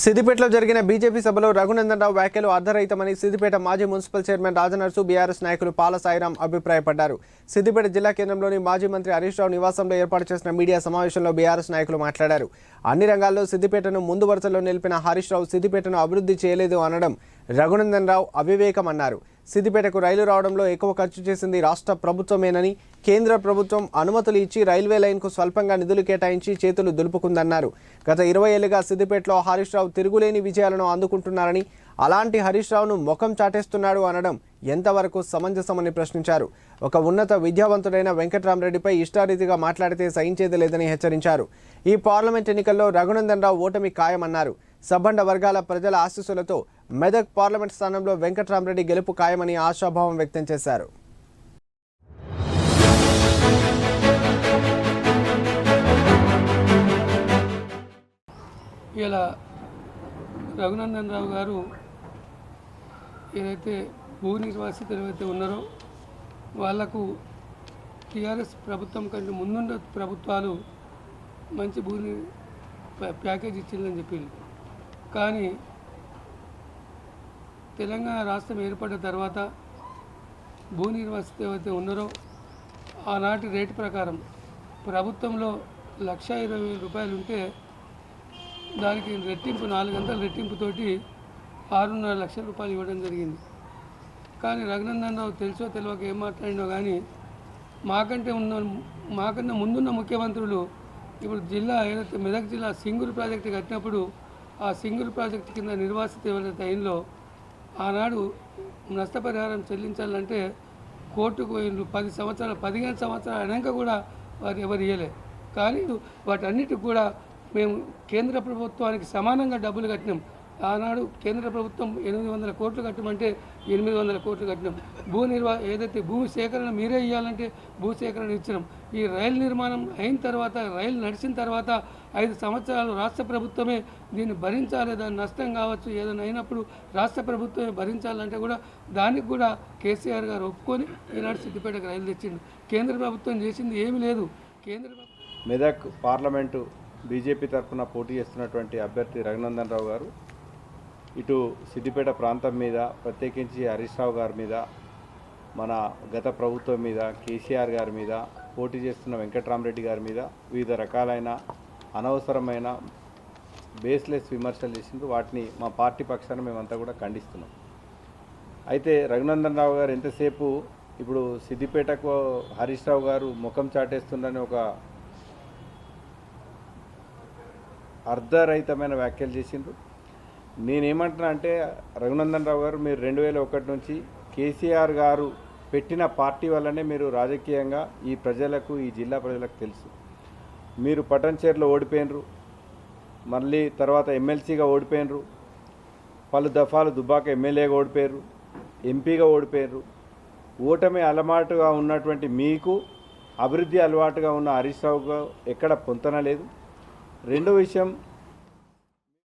సిద్దిపేటలో జరిగిన బీజేపీ సభలో రఘునందన్ రావు వ్యాఖ్యలు అర్ధరహితమని సిద్దిపేట మాజీ మున్సిపల్ చైర్మన్ రాజనర్సు బీఆర్ఎస్ నాయకులు పాల సాయిరాం అభిప్రాయపడ్డారు. సిద్దిపేట జిల్లా కేంద్రంలోని మాజీ మంత్రి హరీష్ రావు నివాసంలో ఏర్పాటు చేసిన మీడియా సమావేశంలో బీఆర్ఎస్ నాయకులు మాట్లాడారు. అన్ని రంగాల్లో సిద్దిపేటను ముందు వరుసలో నిలిపిన హరీష్ రావు సిద్దిపేటను అభివృద్ధి చేయలేదు అనడం రఘునందన్ రావు అవివేకం అన్నారు సిద్దిపేటకు రైలు రావడంలో ఎక్కువ ఖర్చు చేసింది రాష్ట్ర ప్రభుత్వమేనని కేంద్ర ప్రభుత్వం అనుమతులు ఇచ్చి రైల్వే లైన్కు స్వల్పంగా నిధులు కేటాయించి చేతులు దులుపుకుందన్నారు. గత ఇరవై ఏళ్ళుగా సిద్దిపేటలో హరీష్ రావు తిరుగులేని విజయాలను అందుకుంటున్నారని అలాంటి హరీష్ రావును ముఖం చాటేస్తున్నాడు అనడం ఎంతవరకు సమంజసమని ప్రశ్నించారు. ఒక ఉన్నత విద్యావంతుడైన వెంకట్రామరెడ్డిపై ఇష్టారీతిగా మాట్లాడితే సహించేది లేదని హెచ్చరించారు. ఈ పార్లమెంట్ ఎన్నికల్లో రఘునందన్ రావు ఓటమి ఖాయమన్నారు. సబ్బండ వర్గాల ప్రజల ఆశీస్సులతో మెదక్ పార్లమెంట్ స్థానంలో వెంకట్రామరెడ్డి గెలుపు ఖాయమని ఆశాభావం వ్యక్తం చేశారు. ఇలా రఘునందన్ రావు గారు ఏదైతే భూ నిర్వాసితులు ఏవైతే ఉన్నారో వాళ్ళకు టీఆర్ఎస్ ప్రభుత్వం కంటే ముందున్న ప్రభుత్వాలు మంచి భూమి ప్యాకేజ్ ఇచ్చిందని చెప్పింది కానీ తెలంగాణ రాష్ట్రం ఏర్పడిన తర్వాత భూ నిర్వాసితులు ఏవైతే ఉన్నారో ఆనాటి రేటు ప్రకారం ప్రభుత్వంలో లక్ష ఇరవై వేల రూపాయలు ఉంటే దానికి రెట్టింపు నాలుగు గంటల రెట్టింపుతోటి ఆరున్నర లక్షల రూపాయలు ఇవ్వడం జరిగింది. కానీ రఘునందన్ రావు తెలుసో తెలియక ఏం మాట్లాడినో కానీ మాకంటే ఉన్న మాకన్నా ముందున్న ముఖ్యమంత్రులు ఇప్పుడు జిల్లా ఏదైతే మెదక్ జిల్లా సింగూరు ప్రాజెక్టు కట్టినప్పుడు ఆ సింగూరు ప్రాజెక్టు కింద నిర్వాసిత ఎవరైతే అయిందో ఆనాడు నష్టపరిహారం చెల్లించాలంటే కోర్టుకు పోయిండ్రు. పది సంవత్సరాలు పదిహేను సంవత్సరాలు అయినాక కూడా వారు ఎవరు ఇవ్వలే కానీ వాటన్నిటికి కూడా మేము కేంద్ర ప్రభుత్వానికి సమానంగా డబ్బులు కట్టినాం. ఆనాడు కేంద్ర ప్రభుత్వం ఎనిమిది వందల కోట్లు కట్టమంటే ఎనిమిది వందల కోట్లు కట్టినాం. భూ నిర్వా ఏదైతే భూమి సేకరణ మీరే ఇవ్వాలంటే భూ సేకరణ ఇచ్చినాం. ఈ రైలు నిర్మాణం అయిన తర్వాత రైలు నడిచిన తర్వాత ఐదు సంవత్సరాలు రాష్ట్ర ప్రభుత్వమే దీన్ని భరించాలి. దాని నష్టం కావచ్చు ఏదైనా అయినప్పుడు రాష్ట్ర ప్రభుత్వమే భరించాలంటే కూడా దానికి కూడా కేసీఆర్ గారు ఒప్పుకొని ఈనాడు సిద్దిపేటకు రైలు తెచ్చిండు. కేంద్ర ప్రభుత్వం చేసింది ఏమీ లేదు. కేంద్ర మెదక్ పార్లమెంటు బీజేపీ తరఫున పోటీ చేస్తున్నటువంటి అభ్యర్థి రఘునందన్ రావు గారు ఇటు సిద్దిపేట ప్రాంతం మీద ప్రత్యేకించి హరీష్ రావు గారి మీద మన గత ప్రభుత్వం మీద కేసీఆర్ గారి మీద పోటీ చేస్తున్న వెంకట్రామరెడ్డి గారి మీద వివిధ రకాలైన అనవసరమైన బేస్లెస్ విమర్శలు చేసిండ్రు. వాటిని మా పార్టీ పక్షాన మేమంతా కూడా ఖండిస్తున్నాం. అయితే రఘునందన్ రావు గారు ఎంతసేపు ఇప్పుడు సిద్దిపేటకు హరీష్ రావు గారు ముఖం చాటేస్తుండని ఒక అర్ధరహితమైన వ్యాఖ్యలు చేసిండ్రు. నేనేమంటున్నా అంటే రఘునందన్ రావు గారు మీరు రెండు వేల ఒకటి నుంచి కేసీఆర్ గారు పెట్టిన పార్టీ వల్లనే మీరు రాజకీయంగా ఈ ప్రజలకు ఈ జిల్లా ప్రజలకు తెలుసు. మీరు పటంచేరులో ఓడిపోయినరు మళ్ళీ తర్వాత ఎమ్మెల్సీగా ఓడిపోయినరు పలు దఫాలు దుబ్బాక ఎమ్మెల్యేగా ఓడిపోయారు ఎంపీగా ఓడిపోయారు ఓటమి అలవాటుగా ఉన్నటువంటి మీకు అభివృద్ధి అలవాటుగా ఉన్న హరీష్ రావుగా ఎక్కడ పొంతన లేదు. రెండో విషయం